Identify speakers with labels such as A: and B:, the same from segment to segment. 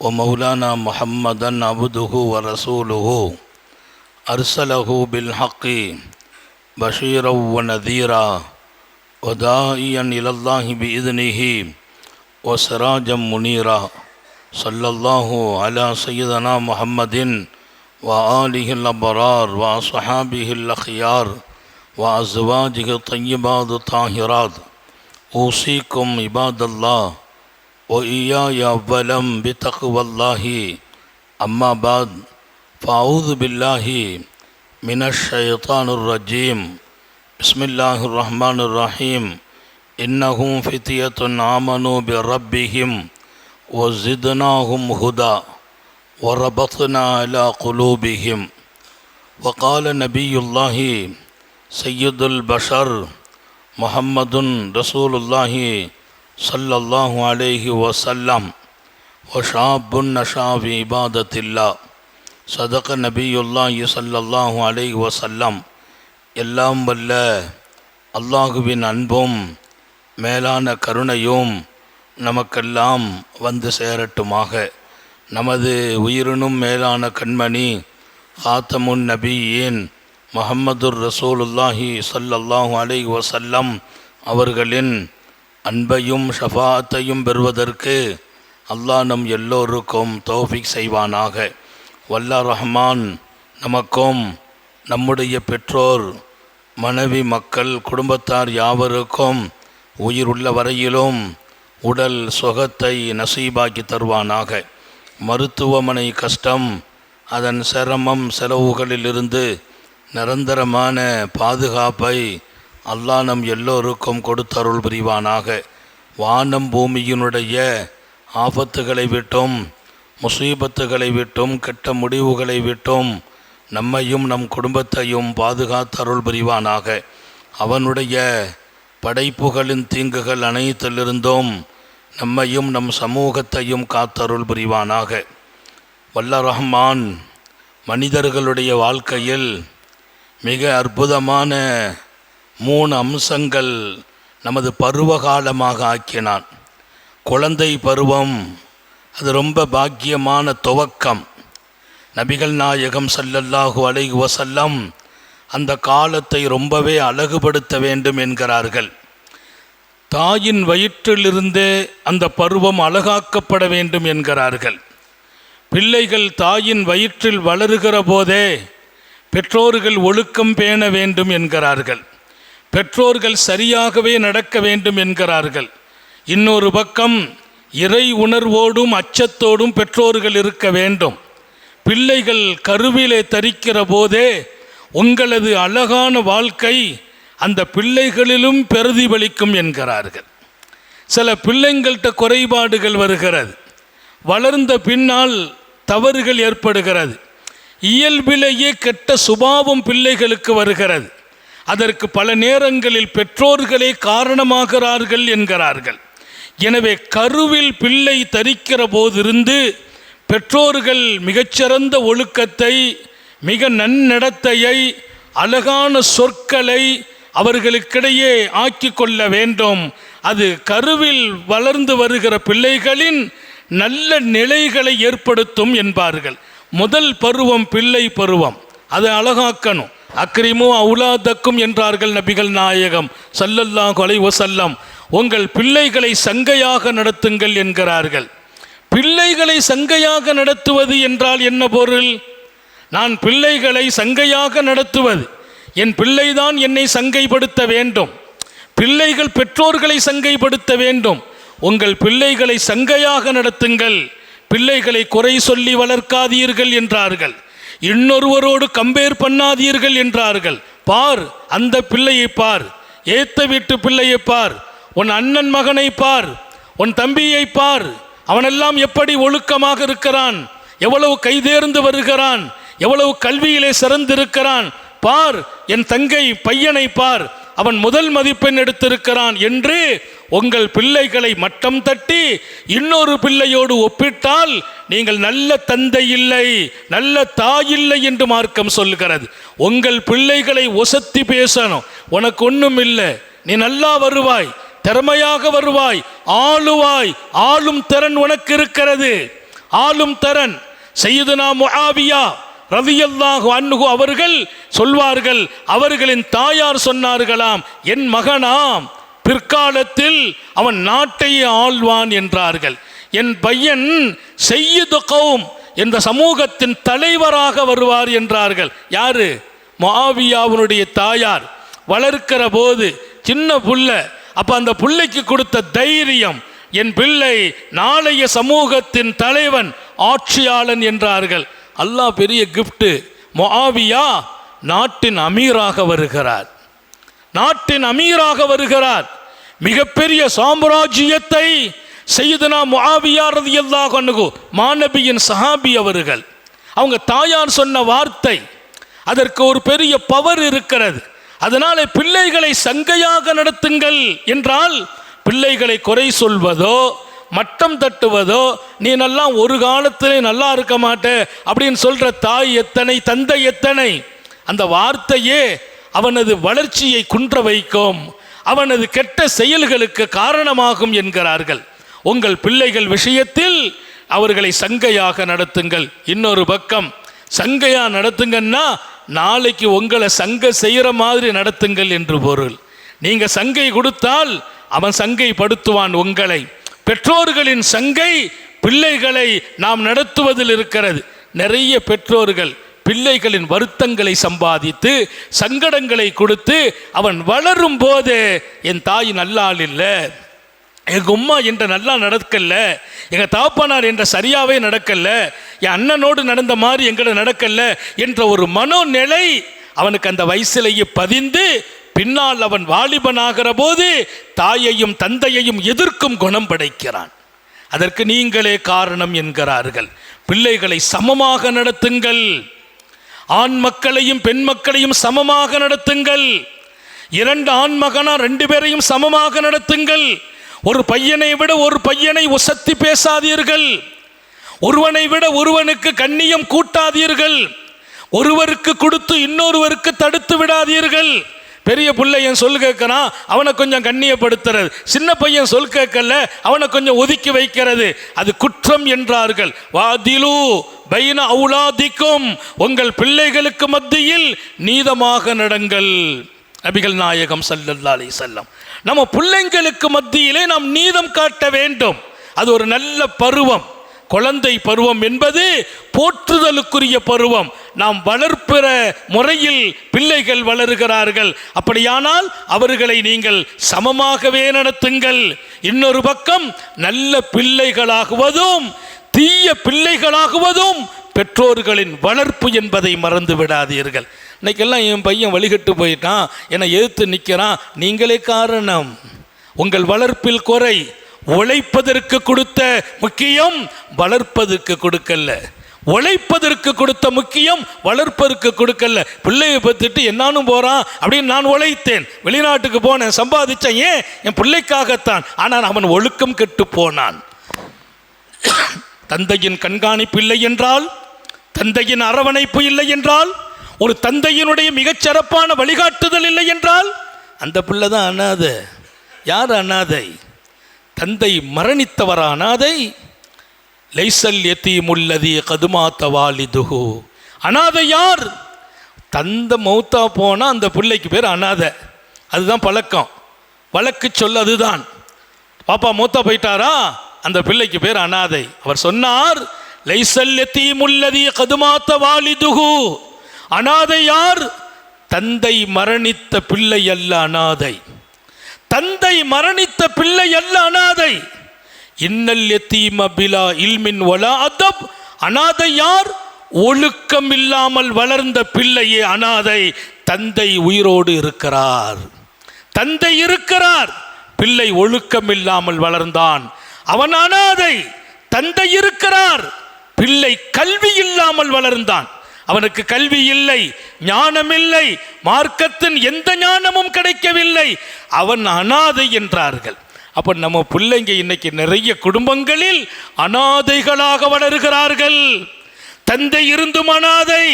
A: و مولانا محمد عبده و رسول ارسله بالحق بشیر و نذیرہ و داعین اللہ بإذنه و سراج منیرہ صلی اللہ علیہ سیدنا محمد و علیہ البرار و صحابہ الخیار و ازواج طیبات طاہرات اوسیکم عباد اللہ وإياي أولا بتقوى الله. أما بعد فأعوذ بالله من الشيطان الرجيم. بسم الله الرحمن الرحيم. إنهم فتية آمنوا بربهم وزدناهم هدى وربطنا على قلوبهم. وقال نبي الله سيد البشر محمد رسول الله صلى الله عليه وسلم وشاب نشا في عبادة الله صدق نبي الله صلى الله عليه وسلم எல்லாம் வல்ல அல்லாஹுவின் அன்பும் மேலான கருணையும் நமக்கெல்லாம் வந்து சேரட்டுமாக நமது உயிரினும் மேலான கண்மணி ஆத்தமுன் நபியின் முஹம்மதுர் ரசூலுல்லாஹி ஸல்லல்லாஹு அலைஹி வஸல்லம் அவர்களின் அன்பையும் ஷஃபாத்தையும் பெறுவதற்கு அல்லாஹ் நம் எல்லோருக்கும் தௌஃபிக் செய்வானாக. வல்லா ரஹ்மான் நமக்கும் நம்முடைய பெற்றோர் மனைவி மக்கள் குடும்பத்தார் யாவருக்கும் உயிர் உள்ள வரையிலும் உடல் சுகத்தை நசீபாக்கி தருவானாக. மருத்துவமனை கஷ்டம் அதன் சிரமம் செலவுகளிலிருந்து நிரந்தரமான பாதுகாப்பை அல்லாஹ் நம் எல்லோருக்கும் கொடுத்தருள் புரிவானாக. வானம் பூமியினுடைய ஆபத்துகளை விட்டும் முசீபத்துகளை விட்டும் கெட்ட முடிவுகளை விட்டும் நம்மையும் நம் குடும்பத்தையும் பாதுகாத்தருள் புரிவானாக. அவனுடைய படைப்புகளின் தீங்குகள் அனைத்திலிருந்தும் நம்மையும் நம் சமூகத்தையும் காத்தருள் புரிவானாக. வல்ல ரஹ்மான் மனிதர்களுடைய வாழ்க்கையில் மிக அற்புதமான மூணு அம்சங்கள் நமது பருவகாலமாக ஆக்கினான். குழந்தை பருவம் அது ரொம்ப பாக்கியமான துவக்கம். நபிகள் நாயகம் சல்லல்லாஹு அலைஹி வசல்லம் அந்த காலத்தை ரொம்பவே அழகுபடுத்த வேண்டும் என்கிறார்கள். தாயின் வயிற்றிலிருந்தே அந்த பருவம் அழகாக்கப்பட வேண்டும் என்கிறார்கள். பிள்ளைகள் தாயின் வயிற்றில் வளருகிற போதே பெற்றோர்கள் ஒழுக்கம் பேண வேண்டும் என்கிறார்கள். பெற்றோர்கள் சரியாகவே நடக்க வேண்டும் என்கிறார்கள். இன்னொரு பக்கம் இறை உணர்வோடும் அச்சத்தோடும் பெற்றோர்கள் இருக்க வேண்டும். பிள்ளைகள் கருவிலே தரிக்கிற போதே உங்களது அழகான வாழ்க்கை அந்த பிள்ளைகளிலும் பிரதிபலிக்கும் என்கிறார்கள். சில பிள்ளைங்கள்கிட்ட குறைபாடுகள் வருகிறது. வளர்ந்த பின்னால் தவறுகள் ஏற்படுகிறது. இயல்பிலேயே கெட்ட சுபாவம் பிள்ளைகளுக்கு வருகிறது. அதற்கு பல நேரங்களில் பெற்றோர்களே காரணமாகிறார்கள் என்கிறார்கள். எனவே கருவில் பிள்ளை தரிக்கிற போதிருந்து பெற்றோர்கள் மிகச்சிறந்த ஒழுக்கத்தை மிக நன்னடத்தையை அழகான சொற்களை அவர்களுக்கிடையே ஆக்கி கொள்ள வேண்டும். அது கருவில் வளர்ந்து வருகிற பிள்ளைகளின் நல்ல நிலைகளை ஏற்படுத்தும் என்பார்கள். முதல் பருவம் பிள்ளை பருவம். அதை அழகாக்கணும். அக்ரிமோ அவுலாதக்கும் என்றார்கள் நபிகள் நாயகம் சல்லல்லாஹ் கொலை வசல்லம் உங்கள் பிள்ளைகளை சங்கையாக நடத்துங்கள் என்கிறார்கள். பிள்ளைகளை சங்கையாக நடத்துவது என்றால் என்ன பொருள்? நான் பிள்ளைகளை சங்கையாக நடத்துவது. என் பிள்ளைதான் என்னை சங்கைப்படுத்த வேண்டும். பிள்ளைகள் பெற்றோர்களை சங்கைப்படுத்த வேண்டும். உங்கள் பிள்ளைகளை சங்கையாக நடத்துங்கள். பிள்ளைகளை குறை சொல்லி வளர்க்காதீர்கள் என்றார்கள். இன்னொருவரோடு கம்பேர் பண்ணாதீர்கள் என்றார்கள். பார் அந்த பிள்ளையை பார். ஏத்த வீட்டு பிள்ளையை பார். உன் அண்ணன் மகனை பார். உன் தம்பியை பார். அவனெல்லாம் எப்படி ஒழுக்கமாக இருக்கிறான்? எவ்வளவு கைதேர்ந்து வருகிறான்? எவ்வளவு கல்வியிலே சிறந்திருக்கிறான்? பார் என் தங்கை பையனை பார். அவன் முதல் மதிப்பெண் எடுத்திருக்கிறான் என்று உங்கள் பிள்ளைகளை மட்டம் தட்டி இன்னொரு பிள்ளையோடு ஒப்பிட்டால் நீங்கள் நல்ல தந்தை இல்லை நல்ல தாய் இல்லை என்று மார்க்கம் சொல்கிறது உங்கள் பிள்ளைகளை ஒசத்தி பேசணும். உனக்கு ஒன்றும் இல்லை. நீ நல்லா வருவாய் திறமையாக வருவாய் ஆளுவாய் ஆளும் திறன் உனக்கு இருக்கிறது. ஆளும் திறன். செய்யுதுனா முகாவியா ரலியல்லாஹு அன்னுகு அவர்கள் சொல்வார்கள் அவர்களின் தாயார் சொன்னார்களாம் என் மகனாம் பிற்காலத்தில் அவன் நாட்டையே ஆழ்வான் என்றார்கள். என் பையன் செய்யுது கௌம் என்ற சமூகத்தின் தலைவராக வருவார் என்றார்கள். யாரு? மாவியாவுனுடைய தாயார். வளர்க்கிற போது சின்ன புள்ள. அப்ப அந்த புள்ளைக்கு கொடுத்த தைரியம் என் பிள்ளை நாளைய சமூகத்தின் தலைவன் ஆட்சியாளன் என்றார்கள். அல்லாஹ் பெரிய கிஃப்ட்டு முஆவியா நாட்டின் அமீராக வருகிறார். நாட்டின் அமீராக வருகிறார். மிகப்பெரிய சாம்ராஜ்யத்தை செய்தனா முஆவியா எல்லா அன்ஹு மாணபியின் சஹாபி அவர்கள். அவங்க தாயார் சொன்ன வார்த்தை அதற்கு ஒரு பெரிய பவர் இருக்கிறது. அதனால பிள்ளைகளை சங்கையாக நடத்துங்கள் என்றால் பிள்ளைகளை குறை சொல்வதோ மட்டம் தட்டுவதோ நீ நல்லா ஒரு காலத்திலே நல்லா இருக்க மாட்டே அப்படின்னு சொல்கிற தாய் எத்தனை தந்தை எத்தனை? அந்த வார்த்தையே அவனது வளர்ச்சியை குன்ற வைக்கும் அவனது கெட்ட செயல்களுக்கு காரணமாகும் என்கிறார்கள். உங்கள் பிள்ளைகள் விஷயத்தில் அவர்களை சங்கையாக நடத்துங்கள். இன்னொரு பக்கம் சங்கையா நடத்துங்கன்னா நாளைக்கு உங்களை சங்க செய்கிற மாதிரி நடத்துங்கள் என்று பொருள். நீங்கள் சங்கை கொடுத்தால் அவன் சங்கை படுத்துவான் உங்களை. பெற்றோர்களின் சங்கை பிள்ளைகளை நாம் நடத்துவதில் இருக்கிறது. நிறைய பெற்றோர்கள் பிள்ளைகளின் வருத்தங்களை சம்பாதித்து சங்கடங்களை கொடுத்து அவன் வளரும் போது என் தாய் நல்லாள் இல்லை. எங்கள் உம்மா என்ற நல்லா நடக்கல எங்கள் தாப்பனார் என்ற சரியாகவே நடக்கல என் அண்ணனோடு நடந்த மாதிரி எங்களை நடக்கல என்ற ஒரு மனோநிலை அவனுக்கு அந்த வயசிலேயே பதிந்து பின்னால் அவன் வாலிபனாகிற போது தாயையும் தந்தையையும் எதிர்க்கும் குணம் படைக்கிறான். அதற்கு நீங்களே காரணம் என்கிறார்கள். பிள்ளைகளை சமமாக நடத்துங்கள். ஆண் மக்களையும் பெண் மக்களையும் சமமாக நடத்துங்கள். இரண்டு ஆண் மகனா ரெண்டு பேரையும் சமமாக நடத்துங்கள். ஒரு பையனை விட ஒரு பையனை உசத்தி பேசாதீர்கள். ஒருவனை விட ஒருவனுக்கு கண்ணியம் கூட்டாதீர்கள். ஒருவருக்கு கொடுத்து இன்னொருவருக்கு தடுத்து விடாதீர்கள். பெரிய பிள்ளையன் சொல் கேட்கறான் அவனை கொஞ்சம் கண்ணியப்படுத்துறது. சின்ன பையன் சொல் கேட்கல அவனை கொஞ்சம் ஒதுக்கி வைக்கிறது. அது குற்றம் என்றார்கள். வாதிலு பைன அவுலாதிக்கும் உங்கள் பிள்ளைகளுக்கு மத்தியில் நீதமாக நடங்கள். நபிகள் நாயகம் சல்லல்லா அலி செல்லம் நம்ம பிள்ளைங்களுக்கு மத்தியிலே நாம் நீதம் காட்ட வேண்டும். அது ஒரு நல்ல பருவம். குழந்தை பருவம் என்பது போற்றுதலுக்குரிய பருவம். நாம் வளர்ப்பிற முறையில் பிள்ளைகள் வளருகிறார்கள். அப்படியானால் அவர்களை நீங்கள் சமமாகவே நடத்துங்கள். இன்னொரு பக்கம் நல்ல பிள்ளைகளாகுவதும் தீய பிள்ளைகளாகுவதும் பெற்றோர்களின் வளர்ப்பு என்பதை மறந்து விடாதீர்கள். இன்னைக்கெல்லாம் என் பையன் வழிகட்டு போயிட்டான் என்னை எதிர்த்து நிற்கிறான் நீங்களே காரணம். உங்கள் வளர்ப்பில் குறை. உழைப்பதற்கு கொடுத்த முக்கியம் வளர்ப்பதற்கு கொடுக்கல உழைப்பதற்கு கொடுத்த முக்கியம் வளர்ப்பதற்கு கொடுக்கல பிள்ளையை பத்துட்டு என்னானும் போறான் அப்படின்னு நான் உழைத்தேன். வெளிநாட்டுக்கு போனேன் சம்பாதிச்சேன். ஏன்? என் பிள்ளைக்காகத்தான். ஆனால் அவன் ஒழுக்கம் கெட்டு போனான். தந்தையின் கண்காணிப்பு இல்லை என்றால் தந்தையின் அரவணைப்பு இல்லை என்றால் ஒரு தந்தையினுடைய மிகச்சிறப்பான வழிகாட்டுதல் இல்லை என்றால் அந்த பிள்ளை தான் அனாதை. யார் அனாதை? தந்தை மரணித்தவர் அனாதை லைசல் எத்தீமுல்லதி கதுமாத்த வாலிதுகு அனாதை யார்? தந்த மௌத்தா போனால் அந்த பிள்ளைக்கு பேர் அனாதை. அதுதான் பழக்கம். வழக்கு சொல் அதுதான். பாப்பா மூத்தா போயிட்டாரா? அந்த பிள்ளைக்கு பேர் அனாதை. அவர் சொன்னார் லைசல் எத்தீமுல்லதி கதுமாத்த வாலிதுகு அனாதை யார்? தந்தை மரணித்த பிள்ளை அல்ல அனாதை. தந்தை மரணித்த பிள்ளை அல்ல அனாதை. இன்னல் எத்தீம பிலா இல்மின் ஒலா அதப். அனாதை யார்? ஒழுக்கம் இல்லாமல் வளர்ந்த பிள்ளையே அனாதை. தந்தை உயிரோடு இருக்கிறார். தந்தை இருக்கிறார். பிள்ளை ஒழுக்கம் இல்லாமல் வளர்ந்தான். அவன் அனாதை. தந்தை இருக்கிறார். பிள்ளை கல்வி இல்லாமல் வளர்ந்தான். அவனுக்கு கல்வி இல்லை ஞானம் இல்லை மார்க்கத்தின் எந்த ஞானமும் கிடைக்கவில்லை. அவன் அனாதை என்றார்கள். அப்போ நம்ம பிள்ளைங்க இன்னைக்கு நிறைய குடும்பங்களில் அனாதைகளாக வளர்கிறார்கள். தந்தை இருந்தும் அனாதை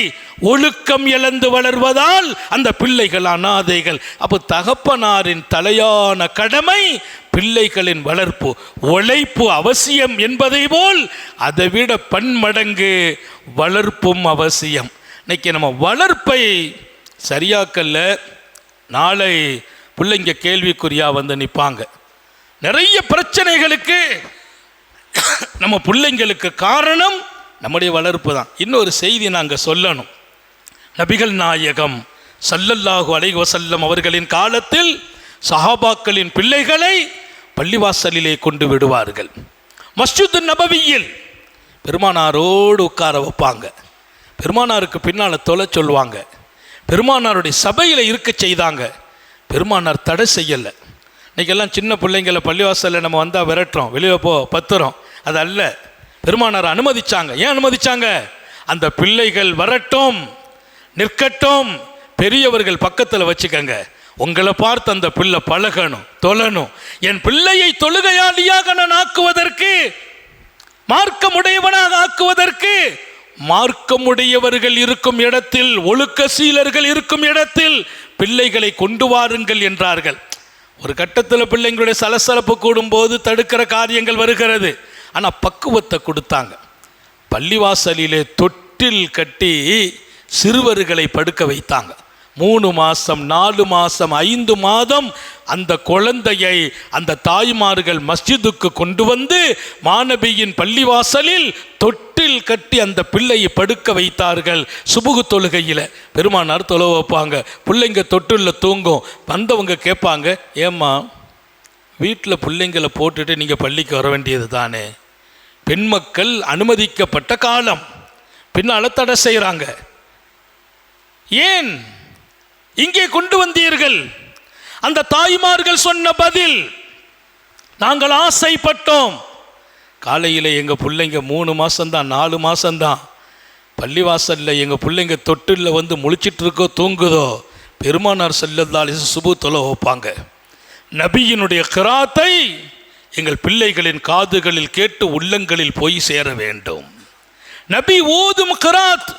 A: ஒழுக்கம் இழந்து வளர்வதால் அந்த பிள்ளைகள் அனாதைகள். அப்போ தகப்பனாரின் தலையான கடமை பிள்ளைகளின் வளர்ப்பு. உழைப்பு அவசியம் என்பதை போல் அதை விட பன்மடங்கு வளர்ப்பும் அவசியம். இன்னைக்கு நம்ம வளர்ப்பை சரியாக்கல்ல நாளை பிள்ளைங்க கேள்விக்குறியா வந்து நிற்பாங்க நிறைய பிரச்சனைகளுக்கு நம்ம பிள்ளைங்களுக்கு காரணம் நம்முடைய வளர்ப்பு தான். இன்னொரு செய்தி நாங்கள் சொல்லணும். நபிகள் நாயகம் சல்லல்லாஹு அலைஹி வஸல்லம் அவர்களின் காலத்தில் சஹாபாக்களின் பிள்ளைகளை பள்ளிவாசலிலே கொண்டு விடுவார்கள். மஸ்ஜித் நபவியில் பெருமானாரோடு உட்கார வைப்பாங்க. பெருமானாருக்கு பின்னால் தொலை சொல்லுவாங்க. பெருமானாருடைய சபையில் இருக்க செய்தாங்க. பெருமானார் தடை செய்யலை. இன்னைக்கெல்லாம் சின்ன பிள்ளைங்களை பள்ளிவாசலில் நம்ம வந்தால் விரட்டுறோம். வெளியே போ பத்துறோம். அது அல்ல. பெருமானார் அனுமதிச்சாங்க. ஏன் அனுமதிச்சாங்க? அந்த பிள்ளைகள் வரட்டும் நிற்கட்டும் பெரியவர்கள் பக்கத்தில் வச்சுக்கங்க. உங்களை பார்த்து அந்த பிள்ளை பழகணும் தொழணும். என் பிள்ளையை தொழுகையாளியாக நான் ஆக்குவதற்கு மார்க்கமுடையவனாக ஆக்குவதற்கு மார்க்கமுடையவர்கள் இருக்கும் இடத்தில் ஒழுக்க சீலர்கள் இருக்கும் இடத்தில் பிள்ளைகளை கொண்டு வாருங்கள் என்றார்கள். ஒரு கட்டத்தில் பிள்ளைங்களுடைய சலசலப்பு கூடும்போது தடுக்கிற காரியங்கள் வருகிறது. ஆனால் பக்குவத்தை கொடுத்தாங்க. பள்ளிவாசலிலே தொட்டில் கட்டி சிறுவர்களை படுக்க வைத்தாங்க. மூணு மாதம் நாலு மாதம் ஐந்து மாதம் அந்த குழந்தையை அந்த தாய்மார்கள் மஸ்ஜிதுக்கு கொண்டு வந்து மாணவியின் பள்ளிவாசலில் தொட்டில் கட்டி அந்த பிள்ளையை படுக்க வைத்தார்கள். சுபுகு தொழுகையில் பெருமானார் தொலை வைப்பாங்க. பிள்ளைங்க தொட்டிலில் தூங்கும். வந்தவங்க கேட்பாங்க ஏம்மா வீட்டில் பிள்ளைங்களை போட்டுட்டு நீங்கள் பள்ளிக்கு வர வேண்டியது தானே பெண் மக்கள் அனுமதிக்கப்பட்ட காலம். பின்னால் தடை செய்கிறாங்க ஏன்? இங்கே கொண்டு வந்தீர்கள். அந்த தாய்மார்கள் சொன்ன பதில் நாங்கள் ஆசைப்பட்டோம். காலையில் எங்கள் பிள்ளைங்க மூணு மாதம்தான் நாலு மாதம்தான் பள்ளிவாசலில் எங்கள் பிள்ளைங்க தொட்டில் வந்து முழிச்சிட்டு இருக்கோ தூங்குதோ பெருமானார் செல்லந்தால் சுபு தொலை வைப்பாங்க. நபியினுடைய கிராத்தை எங்கள் பிள்ளைகளின் காதுகளில் கேட்டு உள்ளங்களில் போய் சேர வேண்டும். நபி ஓதும் கிராத்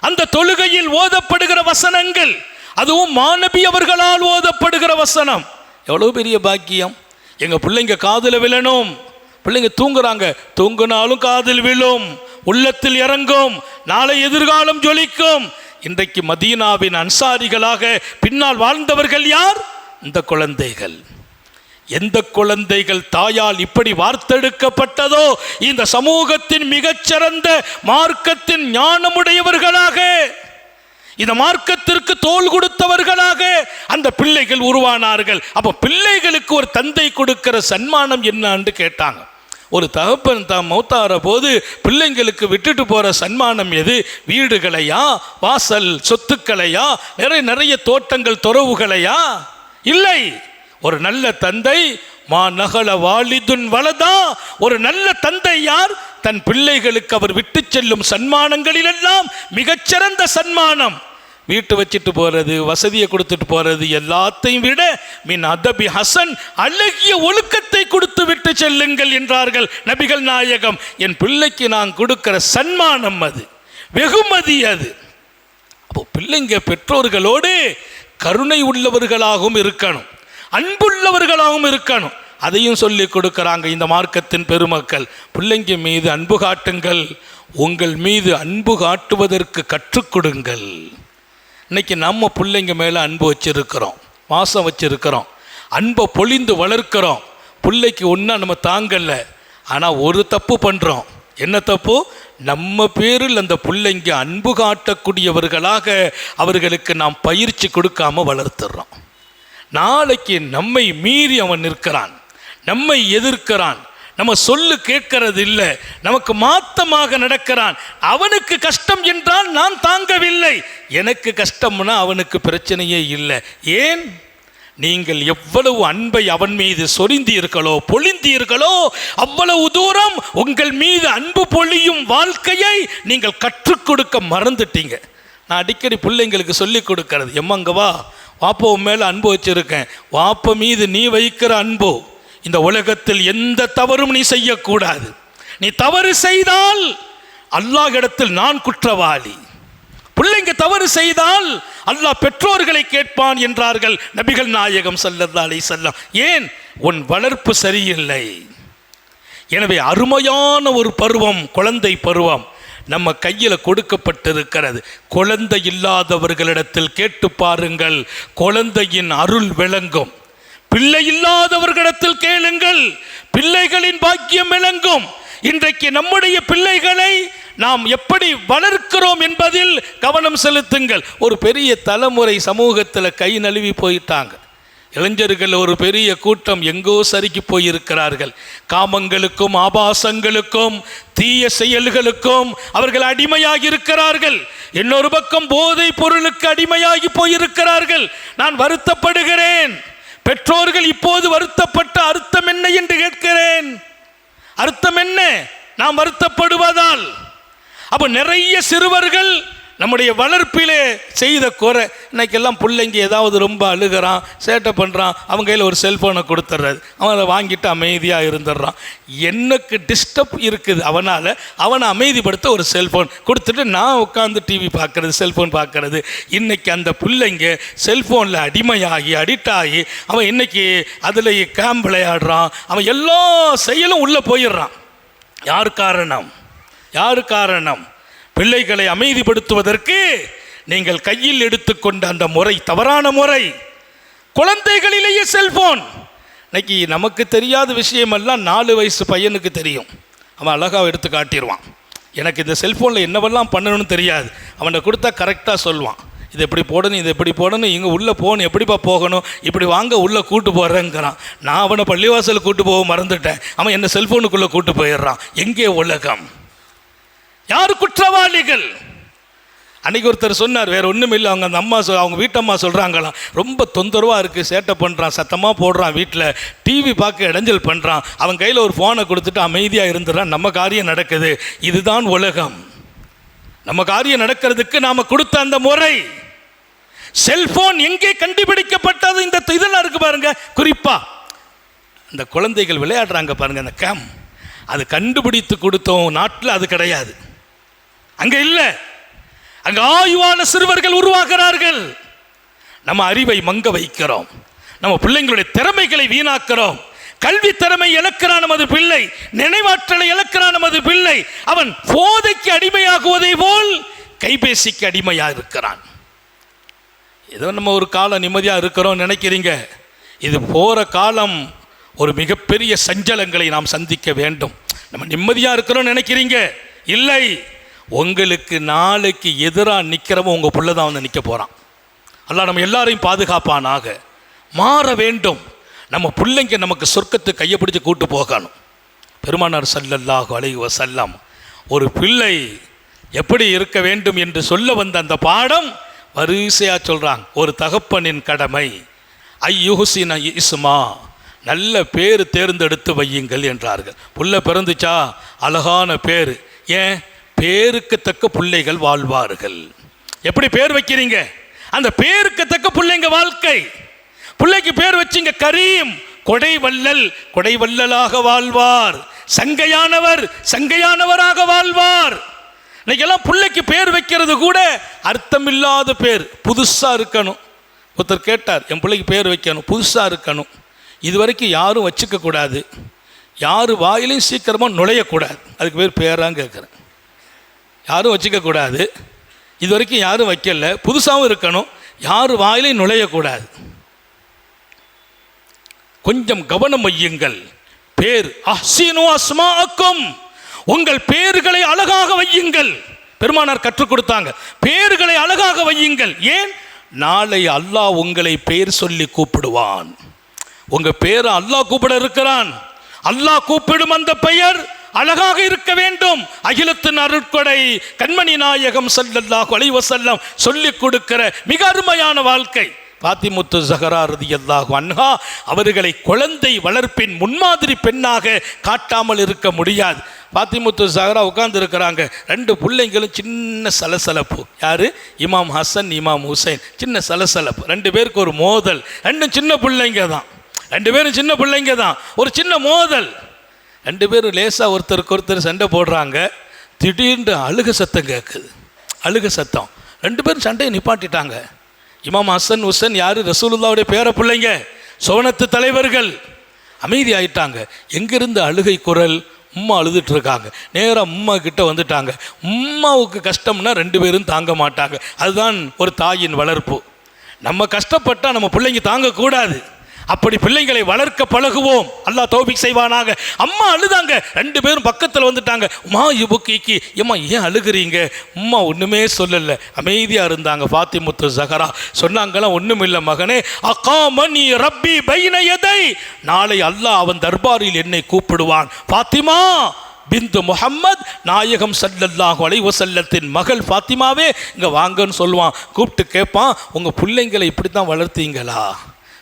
A: அந்த தொழுகையில் ஓதப்படுகிற வசனங்கள் அதுவும் மாநபி அவர்களால் ஓதப்படுகிற வசனம். எவ்வளோ பெரிய பாக்கியம். எங்கள் பிள்ளைங்க காதில் விழணும். பிள்ளைங்க தூங்குறாங்க. தூங்குனாலும் காதில் விழும். உள்ளத்தில் இறங்கும். நாளை எதிர்காலம் ஜொலிக்கும். இன்றைக்கு மதீனாவின் அன்சாரிகளாக பின்னால் வாழ்ந்தவர்கள் யார்? இந்த குழந்தைகள். எந்த குழந்தைகள் தாயால் இப்படி வார்த்தெடுக்கப்பட்டதோ இந்த சமூகத்தின் மிகச்சிறந்த மார்க்கத்தின் ஞானமுடையவர்களாக இந்த மார்க்கத்திற்கு தோல் கொடுத்தவர்களாக அந்த பிள்ளைகள் உருவானார்கள். அப்போ பிள்ளைகளுக்கு ஒரு தந்தை கொடுக்கிற சன்மானம் என்னன்னு கேட்டாங்க. ஒரு தகப்பன் தான் மௌத்தாகிற போது பிள்ளைங்களுக்கு விட்டுட்டு போகிற சன்மானம் எது? வீடுகளையா? வாசல் சொத்துக்களையா? நிறைய நிறைய தோட்டங்கள் துறவுகளையா? இல்லை. ஒரு நல்ல தந்தை மா நகல வாலிதுன் வலதா ஒரு நல்ல தந்தை யார்? தன் பிள்ளைகளுக்கு அவர் விட்டு செல்லும் சன்மானங்களிலெல்லாம் மிகச்சிறந்த சன்மானம். வீட்டு வச்சுட்டு போகிறது வசதியை கொடுத்துட்டு போகிறது எல்லாத்தையும் விட மின் அதபி ஹசன் அழகிய ஒழுக்கத்தை கொடுத்து விட்டு செல்லுங்கள் என்றார்கள் நபிகள் நாயகம். என் பிள்ளைக்கு நான் கொடுக்கிற சன்மானம் அது வெகுமதி அது. அப்போ பிள்ளைங்க பெற்றோர்களோடு கருணை உள்ளவர்களாகவும் இருக்கணும். அன்புள்ளவர்களாகவும் இருக்கணும். அதையும் சொல்லி கொடுக்குறாங்க இந்த மார்க்கத்தின் பெருமக்கள். பிள்ளைங்க மீது அன்பு காட்டுங்கள். உங்கள் மீது அன்பு காட்டுவதற்கு கற்றுக் கொடுங்கள். இன்னைக்கு நம்ம பிள்ளைங்க மேலே அன்பு வச்சிருக்கிறோம். மாசம் வச்சிருக்கிறோம். அன்பை பொழிந்து வளர்க்கிறோம். பிள்ளைக்கு ஒன்றா நம்ம தாங்கல. ஆனால் ஒரு தப்பு பண்ணுறோம் என்ன தப்பு? நம்ம பேரில் அந்த பிள்ளைங்க அன்பு காட்டக்கூடியவர்களாக அவர்களுக்கு நாம் பயிற்சி கொடுக்காம வளர்த்துறோம். நாளைக்கு நம்மை மீறி அவன் நிற்கிறான். நம்மை எதிர்க்கிறான். நம்ம சொல்லு கேட்கறது இல்லை நமக்கு மாத்தமாக நடக்கிறான். அவனுக்கு கஷ்டம் என்றால் நான் தாங்கவில்லை. எனக்கு கஷ்டம்னா அவனுக்கு பிரச்சனையே இல்லை. ஏன்? நீங்கள் எவ்வளவு அன்பை அவன் மீது சொரிந்தீர்களோ பொழிந்தீர்களோ அவ்வளவு தூரம் உங்கள் மீது அன்பு பொழியும் வாழ்க்கையை நீங்கள் கற்றுக் கொடுக்க மறந்துட்டீங்க. நான் அடிக்கடி பிள்ளைங்களுக்கு சொல்லிக் கொடுக்கறது எம்மங்கவா வாப்போ உன் மேலே அன்பு வச்சுருக்கேன். வாப்ப மீது நீ வைக்கிற அன்போ இந்த உலகத்தில் எந்த தவறும் நீ செய்யக்கூடாது. நீ தவறு செய்தால் அல்லாஹ் இடத்தில் நான் குற்றவாளி. பிள்ளைங்க தவறு செய்தால் அல்லாஹ் பெற்றோர்களை கேட்பான் என்றார்கள் நபிகள் நாயகம் செல்லதாலே செல்லம் ஏன்? உன் வளர்ப்பு சரியில்லை. எனவே அருமையான ஒரு பருவம் குழந்தை பருவம். நம்ம கையில் கொடுக்கப்பட்டிருக்கிறது. குழந்தை இல்லாதவர்களிடத்தில் கேட்டு பாருங்கள். குழந்தையின் அருள் விளங்கும். பிள்ளை இல்லாதவர்களிடத்தில் கேளுங்கள். பிள்ளைகளின் பாக்கியம் விளங்கும். இன்றைக்கு நம்முடைய பிள்ளைகளை நாம் எப்படி வளர்க்கிறோம் என்பதில் கவனம் செலுத்துங்கள். ஒரு பெரிய தலைமுறை சமூகத்தில் கை நழுவி போயிட்டாங்க. இளைஞர்கள் ஒரு பெரிய கூட்டம் எங்கோ சறுக்கி போயிருக்கிறார்கள். காமங்களுக்கும் ஆபாசங்களுக்கும் தீய செயல்களுக்கும் அவர்கள் அடிமையாகி இருக்கிறார்கள். இன்னொரு பக்கம் போதை பொருளுக்கு அடிமையாகி போயிருக்கிறார்கள். நான் வருத்தப்படுகிறேன். பெற்றோர்கள் இப்போது வருத்தப்பட்ட அர்த்தம் என்ன என்று கேட்கிறேன். அர்த்தம் என்ன? நாம் வருத்தப்படுவதால். அப்போ நிறைய சிறுவர்கள் நம்முடைய வளர்ப்பிலே செய்த குறை இன்னைக்கெல்லாம் பிள்ளைங்க ஏதாவது ரொம்ப அழுகிறான் சேட்டை பண்ணுறான் அவங்க கையில் ஒரு செல்ஃபோனை கொடுத்துட்றது அவன் அதை வாங்கிட்டு அமைதியாக இருந்துடுறான் எனக்கு டிஸ்டர்ப் இருக்குது அவனால் அவனை அமைதிப்படுத்த ஒரு செல்ஃபோன் கொடுத்துட்டு நான் உட்காந்து டிவி பார்க்குறது செல்ஃபோன் பார்க்குறது. இன்றைக்கி அந்த பிள்ளைங்க செல்ஃபோனில் அடிமையாகி அடிக்ட் ஆகி அவன் இன்றைக்கி அதில் கேம் விளையாடுறான். அவன் எல்லா செயலும் உள்ளே போயிடுறான் யார் காரணம் யார் காரணம் பிள்ளைகளை அமைதிப்படுத்துவதற்கு நீங்கள் கையில் எடுத்துக்கொண்ட அந்த முறை தவறான முறை. குழந்தைகளிலேயே செல்போன் இன்னைக்கு நமக்கு தெரியாத விஷயமெல்லாம் நாலு வயசு பையனுக்கு தெரியும். அவன் அழகாக எடுத்து காட்டிடுவான் எனக்கு இந்த செல்ஃபோனில் என்னவெல்லாம் பண்ணணும்னு தெரியாது. அவனை கொடுத்தா கரெக்டாக சொல்லுவான். இது எப்படி போடணும் இது எப்படி போடணும் இங்கே உள்ளே போகணும் எப்படிப்பா போகணும் இப்படி வாங்க உள்ளே கூட்டு போகிறேங்கிறான் நான் அவனை பள்ளிவாசல் கூட்டு போக மறந்துட்டேன். அவன் என்ன செல்ஃபோனுக்குள்ளே கூட்டு போயிடுறான். எங்கே உலகம்? யார் குற்றவாளிகள்? அன்னைக்கு ஒருத்தர் சொன்னார் வேற ஒன்றும் இல்லை. அவங்க அந்த அம்மா சொல் அவங்க வீட்டம்மா சொல்கிறாங்களாம் ரொம்ப தொந்தரவாக இருக்குது சேட்டை பண்ணுறான் சத்தமாக போடுறான் வீட்டில் டிவி பார்க்க இடைஞ்சல் பண்ணுறான் அவன் கையில் ஒரு ஃபோனை கொடுத்துட்டு அமைதியாக இருந்துடுறான். நம்ம காரியம் நடக்குது. இதுதான் உலகம். நம்ம காரியம் நடக்கிறதுக்கு நாம் கொடுத்த அந்த முறை. செல்போன் எங்கே கண்டுபிடிக்கப்பட்டது? இந்த இதெல்லாம் இருக்குது பாருங்க. குறிப்பாக அந்த குழந்தைகள் விளையாடுறாங்க பாருங்கள் அந்த கேம் அது கண்டுபிடித்து கொடுத்தோம். நாட்டில் அது கிடையாது. அங்க இல்லை. அங்க ஆய்வான சிறுவர்கள் உருவாகிறார்கள். நம்ம அறிவை மங்க வைக்கிறோம். நம்ம பிள்ளைங்களுடைய திறமைகளை வீணாக்கிறோம். கல்வி திறமை இழக்கிறான் நமது பிள்ளை. நினைவாற்றலை இழக்கிறான் நமது பிள்ளை. அவன் போதைக்கு அடிமையாகுவதை போல் கைபேசிக்கு அடிமையாக இருக்கிறான். ஏதோ நம்ம ஒரு காலம் நிம்மதியாக இருக்கிறோம் நினைக்கிறீங்க. இது போகிற காலம் ஒரு மிகப்பெரிய சஞ்சலங்களை நாம் சந்திக்க வேண்டும். நம்ம நிம்மதியாக இருக்கிறோம் நினைக்கிறீங்க? இல்லை. உங்களுக்கு நாளைக்கு எதிராக நிற்கிறவன் உங்கள் பிள்ளை தான் வந்து நிற்க போகிறான் அல்ல நம்ம எல்லாரையும் பாதுகாப்பானாக. மாற வேண்டும். நம்ம பிள்ளைங்க நமக்கு சொர்க்கத்தை கையை பிடிச்சி கூட்டு போகணும். பெருமானார் சல்லல்லாஹு அலைஹி செல்லம் ஒரு பிள்ளை எப்படி இருக்க வேண்டும் என்று சொல்ல வந்த அந்த பாடம் வரிசையாக சொல்கிறாங்க ஒரு தகப்பனின் கடமை. ஐயுஹுசின் இஸ்மா நல்ல பேர் தேர்ந்தெடுத்து வையுங்கள் என்றார்கள். புள்ள பிறந்துச்சா? அழகான பேர். ஏன்? பேருக்கு தக்க பிள்ளைகள் வாழ்வார்கள். எப்படி பேர் வைக்கிறீங்க? அந்த பேருக்கு தக்க பிள்ளைங்க வாழ்க்கை. பிள்ளைக்கு பேர் வச்சுங்க கரீம். கொடைவல்லல் கொடைவல்லலாக வாழ்வார். சங்கையானவர் சங்கையானவராக வாழ்வார். இன்னைக்கெல்லாம் பிள்ளைக்கு பேர் வைக்கிறது கூட அர்த்தமில்லாத பேர். புதுசாக இருக்கணும். ஒருத்தர் கேட்டார் என் பிள்ளைக்கு பேர் வைக்கணும். புதுசாக இருக்கணும். இது வரைக்கும் யாரும் வச்சுக்கக்கூடாது. யார் வாயிலையும் சீக்கிரமாக நுழையக்கூடாது. அதுக்கு பேர் பேரான்னு கேட்குறேன். யாரும் வச்சுக்கக்கூடாது. இது வரைக்கும் யாரும் வைக்கல. புதுசாகவும் இருக்கணும். யார் வாயிலையும் நுழையக்கூடாது. கொஞ்சம் கவனம் வையுங்கள். பேர் அஹ்சீனு அஸ்மாக்கும் உங்கள் பேர்களை அழகாக வையுங்கள். பெருமானார் கற்றுக் கொடுத்தாங்க. பேர்களை அழகாக வையுங்கள். ஏன்? நாளை அல்லாஹ் உங்களை பேர் சொல்லி கூப்பிடுவான். உங்க பேரை அல்லாஹ் கூப்பிட இருக்கிறான். அல்லாஹ் கூப்பிடும் அந்த பெயர் அழகாக இருக்க வேண்டும். அகிலத்தின் அருட்கொடை கண்மணி நாயகம் ஸல்லல்லாஹு அலைஹி செல்லம் சொல்லிக் கொடுக்கிற மிக அருமையான வாழ்க்கை. பாத்திமுத்து ஜஹரா ரதியல்லாஹு அன்ஹா அவர்களை குழந்தை வளர்ப்பின் முன்மாதிரி பெண்ணாக காட்டாமல் இருக்க முடியாது. பாத்திமுத்து ஜஹரா உட்கார்ந்து இருக்கிறாங்க. ரெண்டு பிள்ளைங்களும் சின்ன சலசலப்பு. யாரு? இமாம் ஹசன் இமாம் ஹுசைன். சின்ன சலசலப்பு. ரெண்டு பேருக்கு ஒரு மோதல். ரெண்டும் சின்ன பிள்ளைங்க தான். ரெண்டு பேரும் சின்ன பிள்ளைங்க தான். ஒரு சின்ன மோதல். ரெண்டு பேரும் லேசாக ஒருத்தருக்கு ஒருத்தர் சண்டை போடுறாங்க. திடீர்னு அழுக சத்தம் கேட்குது அழுக சத்தம். ரெண்டு பேரும் சண்டையை நிப்பாட்டிட்டாங்க. இமாம் ஹசன் ஹுசன் யார்? ரசூலுல்லாவுடைய பேர பிள்ளைங்க சோனத்து தலைவர்கள். அமைதி ஆயிட்டாங்க. எங்கிருந்து அழுகை குரல்? உம்மா அழுதுட்டு இருக்காங்க. நேராக உம்மா கிட்ட வந்துட்டாங்க. உம்மாவுக்கு கஷ்டம்னா ரெண்டு பேரும் தாங்க மாட்டாங்க. அதுதான் ஒரு தாயின் வளர்ப்பு. நம்ம கஷ்டப்பட்டால் நம்ம பிள்ளைங்க தாங்கக்கூடாது. அப்படி பிள்ளைங்களை வளர்க்க பழகுவோம். அல்லாஹ் தௌபிக் செய்வானாக. அம்மா அழுதாங்க. ரெண்டு பேரும் பக்கத்தில் வந்துட்டாங்க. உமா இபுக்கிக்கு ஏம்மா ஏன் அழுகுறீங்க? அம்மா ஒன்றுமே சொல்லலை. அமைதியாக இருந்தாங்க ஃபாத்திமுத்து ஜஹரா. சொன்னாங்களாம் ஒன்றும் இல்லை மகனே. அக்கா மணி ரப்பி பைனயதை நாளை அல்லாஹ் அவன் தர்பாரில் என்னை கூப்பிடுவான். ஃபாத்திமா பிந்து முஹம்மத் நாயகம் சல்லல்லாஹு அலைஹி மகள் ஃபாத்திமாவே இங்கே வாங்கன்னு சொல்லுவான். கூப்பிட்டு கேட்பான் உங்கள் பிள்ளைங்களை இப்படி தான் வளர்த்தீங்களா?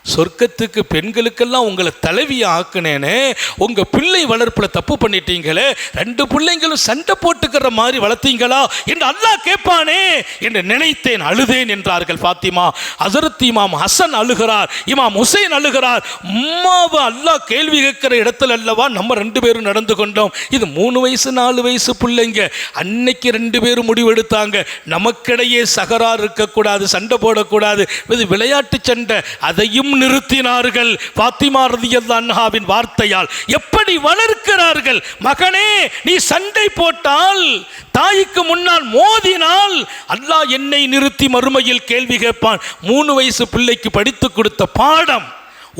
A: சொர்க்கத்துக்கு பெண்களுக்கெல்லாம் உங்களை தலைவியை ஆக்குனேனே உங்கள் பிள்ளை வளர்ப்பில் தப்பு பண்ணிட்டீங்களே ரெண்டு பிள்ளைங்களும் சண்டை போட்டுக்கிற மாதிரி வளர்த்தீங்களா என்று அல்லாஹ் கேட்பானே என்று நினைத்தேன் அழுதேன் என்றார்கள் ஃபாத்திமா. அசரத் இமாம் ஹசன் அழுகிறார் இமாம் ஹுசைன் அழுகிறார். உம்மாவை அல்லாஹ் கேள்வி கேட்கிற இடத்துல அல்லவா நம்ம ரெண்டு பேரும் நடந்து கொண்டோம். இது மூணு வயசு நாலு வயசு பிள்ளைங்க. அன்னைக்கு ரெண்டு பேரும் முடிவெடுத்தாங்க. நமக்கிடையே சகரார் இருக்கக்கூடாது சண்டை போடக்கூடாது. இது விளையாட்டு சண்டை. அதையும் நிறுத்தினார்கள். பாத்திமா ரதியல்லா அன்ஹாவின் வார்த்தையால். எப்படி வளர்க்கிறார்கள்? மகனே நீ சண்டை போட்டால் தாய்க்கு முன்னால் மோதினால் அல்லாஹ் என்னை நிறுத்தி மறுமையில் கேள்வி கேட்பான். மூணு வயசு பிள்ளைக்கு படித்து கொடுத்த பாடம்.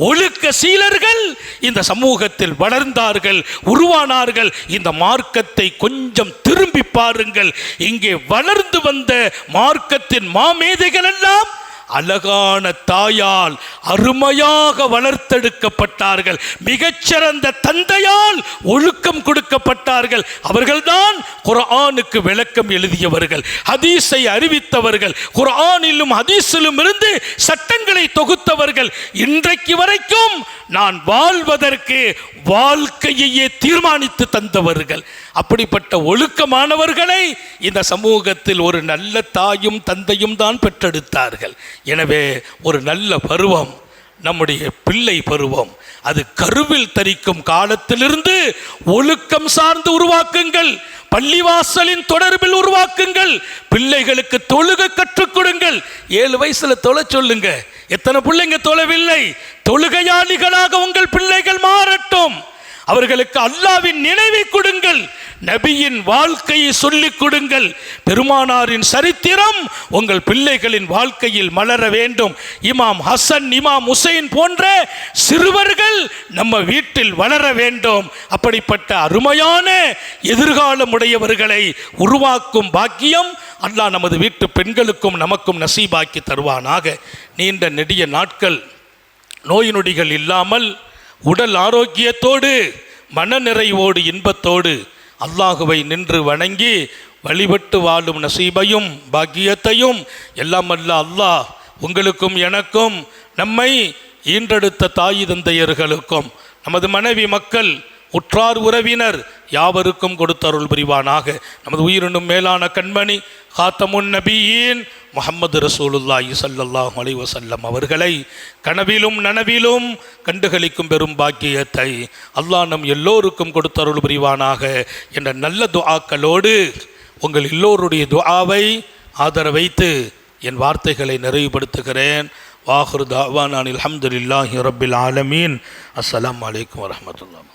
A: ஒழுக்க சீலர்கள் இந்த சமூகத்தில் வளர்ந்தார்கள் உருவானார்கள். இந்த மார்க்கத்தை கொஞ்சம் திரும்பி பாருங்கள். இங்கே வளர்ந்து வந்த மார்க்கத்தின் மாமேதைகள் எல்லாம் அழகான தாயால் அருமையாக வளர்த்தெடுக்கப்பட்டார்கள். மிகச்சிறந்த தந்தையால் ஒழுக்கம் கொடுக்கப்பட்டார்கள். அவர்கள்தான் குரானுக்கு விளக்கம் எழுதியவர்கள் ஹதீஸை அறிவித்தவர்கள் குரானிலும் ஹதீஸிலும் இருந்து சட்டங்களை தொகுத்தவர்கள். இன்றைக்கு வரைக்கும் நான் வாழ்வதற்கு வாழ்க்கையையே தீர்மானித்து தந்தவர்கள். அப்படிப்பட்ட ஒழுக்கமானவர்களை இந்த சமூகத்தில் ஒரு நல்ல தாயும் தந்தையும் தான் பெற்றெடுத்தார்கள். எனவே ஒரு நல்ல பருவம் நம்முடைய பிள்ளை பருவம் அது கருவில் தரிக்கும் காலத்திலிருந்து ஒழுக்கம் சார்ந்து உருவாக்குங்கள். பள்ளிவாசலின் தொடர்பில் உருவாக்குங்கள். பிள்ளைகளுக்கு தொழுக கற்றுக் கொடுங்கள். ஏழு வயசுல தொலை சொல்லுங்க. எத்தனை பிள்ளைங்க தொலைவில்லை தொழுகையாளிகளாக உங்கள் பிள்ளைகள் மாறட்டும். அவர்களுக்கு அல்லாவின் நினைவை கொடுங்கள். நபியின் வாழ்க்கையை சொல்லிக் கொடுங்கள். பெருமானாரின் சரித்திரம் உங்கள் பிள்ளைகளின் வாழ்க்கையில் மலர வேண்டும். இமாம் ஹசன் இமாம் ஹுசைன் போன்ற சிறுவர்கள் நம்ம வீட்டில் வளர வேண்டும். அப்படிப்பட்ட அருமையான எதிர்காலம் உடையவர்களை உருவாக்கும் பாக்கியம் அல்லாஹ் நமது வீட்டு பெண்களுக்கும் நமக்கும் நசீபாக்கி தருவானாக. நீண்ட நெடிய நாட்கள் நோய் நொடிகள் இல்லாமல் உடல் ஆரோக்கியத்தோடு மனநிறைவோடு இன்பத்தோடு அல்லாஹுவை நின்று வணங்கி வழிபட்டு வாழும் நசீபையும் பாக்கியத்தையும் எல்லாம் அல்ல அல்லாஹ் உங்களுக்கும் எனக்கும் நம்மை ஈன்றெடுத்த தாய் தந்தையர்களுக்கும் நமது மனைவி மக்கள் உற்றார் உறவினர் யாவருக்கும் கொடுத்தருள் புரிவானாக. நமது உயிரினும் மேலான கண்மணி காத்தமுன் நபியின் முஹம்மது ரசூலுல்லாஹி சல்லாஹ் அலைஹி வஸல்லம் அவர்களை கனவிலும் நனவிலும் கண்டுகளிக்கும் பெரும் பாக்கியத்தை அல்லாஹ் நம் எல்லோருக்கும் கொடுத்தருள் புரிவானாக என்ற நல்ல துஆக்களோடு உங்கள் எல்லோருடைய துஆவை ஆதரவைத்து என் வார்த்தைகளை நிறைவுபடுத்துகிறேன். வாஹுர் தாவான் அனில் அஹமதுல்லாஹி ரபில் ஆலமீன். அஸ்லாம் வலைக்கம் வரமத்துல்லாம்